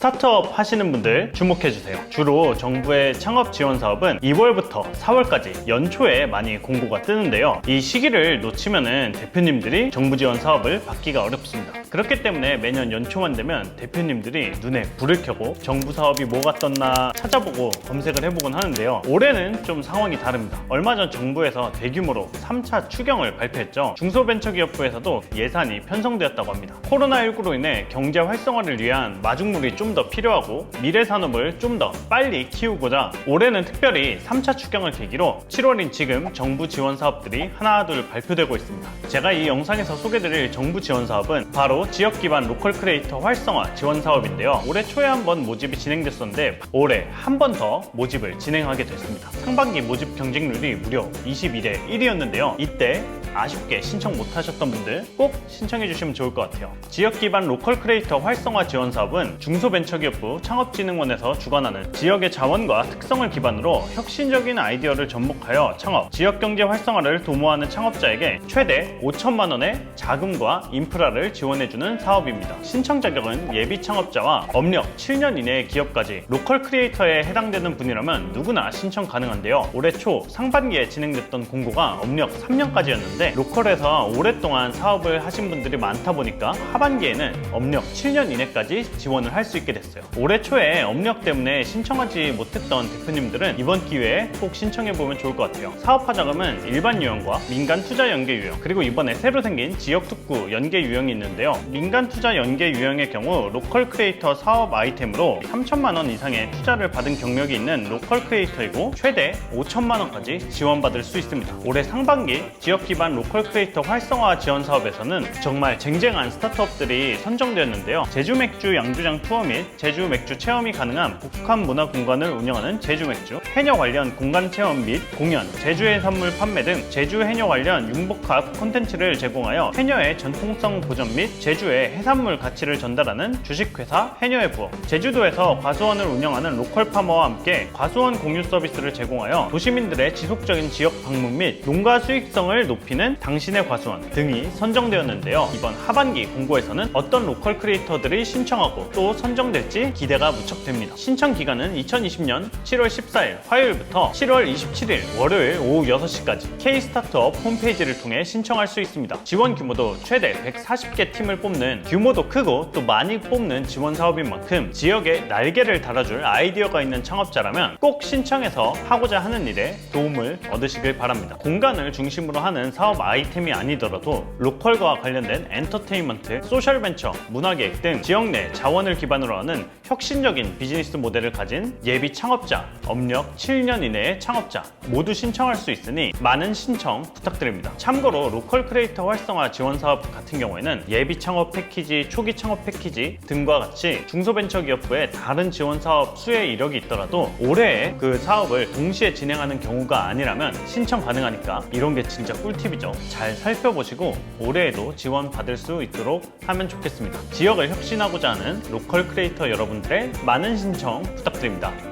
스타트업 하시는 분들 주목해주세요. 주로 정부의 창업 지원 사업은 2월부터 4월까지 연초에 많이 공고가 뜨는데요. 이 시기를 놓치면은 대표님들이 정부 지원 사업을 받기가 어렵습니다. 그렇기 때문에 매년 연초만 되면 대표님들이 눈에 불을 켜고 정부 사업이 뭐가 떴나 찾아보고 검색을 해보곤 하는데요. 올해는 좀 상황이 다릅니다. 얼마 전 정부에서 대규모로 3차 추경을 발표했죠. 중소벤처기업부에서도 예산이 편성되었다고 합니다. 코로나19로 인해 경제 활성화를 위한 마중물이 좀더 필요하고 미래 산업을 좀 더 빨리 키우고자 올해는 특별히 3차 추경을 계기로 7월인 지금 정부 지원 사업들이 하나둘 발표되고 있습니다. 제가 이 영상에서 소개드릴 정부 지원 사업은 바로 지역 기반 로컬 크리에이터 활성화 지원 사업인데요. 올해 초에 한 번 모집이 진행됐었는데 올해 한 번 더 모집을 진행하게 됐습니다. 상반기 모집 경쟁률이 무려 21대 1이었는데요. 이때 아쉽게 신청 못하셨던 분들 꼭 신청해 주시면 좋을 것 같아요. 지역 기반 로컬 크리에이터 활성화 지원 사업은 중소벤처기업부 창업진흥원에서 주관하는 지역의 자원과 특성을 기반으로 혁신적인 아이디어를 접목하여 창업, 지역 경제 활성화를 도모하는 창업자에게 최대 5천만 원의 자금과 인프라를 지원해주는 사업입니다. 신청 자격은 예비 창업자와 업력 7년 이내의 기업까지 로컬 크리에이터에 해당되는 분이라면 누구나 신청 가능한데요. 올해 초 상반기에 진행됐던 공고가 업력 3년까지였는데 로컬에서 오랫동안 사업을 하신 분들이 많다 보니까 하반기에는 업력 7년 이내까지 지원을 할 수 있게 됐어요. 올해 초에 업력 때문에 신청하지 못했던 대표님들은 이번 기회에 꼭 신청해 보면 좋을 것 같아요. 사업화 자금은 일반 유형과 민간 투자 연계 유형 그리고 이번에 새로 생긴 지역 특구 연계 유형이 있는데요. 민간 투자 연계 유형의 경우 로컬 크리에이터 사업 아이템으로 3천만 원 이상의 투자를 받은 경력이 있는 로컬 크리에이터이고 최대 5천만 원까지 지원받을 수 있습니다. 올해 상반기 지역 기반 로컬 크리에이터 활성화 지원 사업에서는 정말 쟁쟁한 스타트업들이 선정되었는데요. 제주 맥주 양주장 투어 및 제주 맥주 체험이 가능한 복합 문화 공간을 운영하는 제주 맥주, 해녀 관련 공간 체험 및 공연, 제주 해산물 판매 등 제주 해녀 관련 융복합 콘텐츠를 제공하여 해녀의 전통성 보존 및 제주의 해산물 가치를 전달하는 주식회사 해녀의 부업, 제주도에서 과수원을 운영하는 로컬 파머와 함께 과수원 공유 서비스를 제공하여 도시민들의 지속적인 지역 방문 및 농가 수익성을 높이는 당신의 과수원 등이 선정되었는데요. 이번 하반기 공고에서는 어떤 로컬 크리에이터들이 신청하고 또 선정될지 기대가 무척 됩니다. 신청 기간은 2020년 7월 14일 화요일부터 7월 27일 월요일 오후 6시까지 K-스타트업 홈페이지를 통해 신청할 수 있습니다. 지원 규모도 최대 140개 팀을 뽑는 규모도 크고 또 많이 뽑는 지원 사업인 만큼 지역에 날개를 달아줄 아이디어가 있는 창업자라면 꼭 신청해서 하고자 하는 일에 도움을 얻으시길 바랍니다. 공간을 중심으로 하는 사업 아이템이 아니더라도 로컬과 관련된 엔터테인먼트, 소셜벤처, 문화계획 등 지역 내 자원을 기반으로 하는 혁신적인 비즈니스 모델을 가진 예비 창업자, 업력 7년 이내의 창업자 모두 신청할 수 있으니 많은 신청 부탁드립니다. 참고로 로컬 크리에이터 활성화 지원 사업 같은 경우에는 예비 창업 패키지, 초기 창업 패키지 등과 같이 중소벤처기업부의 다른 지원 사업 수혜 이력이 있더라도 올해에 그 사업을 동시에 진행하는 경우가 아니라면 신청 가능하니까 이런 게 진짜 꿀팁이죠. 잘 살펴보시고 올해에도 지원 받을 수 있도록 하면 좋겠습니다. 지역을 혁신하고자 하는 로컬 크리에이터 여러분들의 많은 신청 부탁드립니다.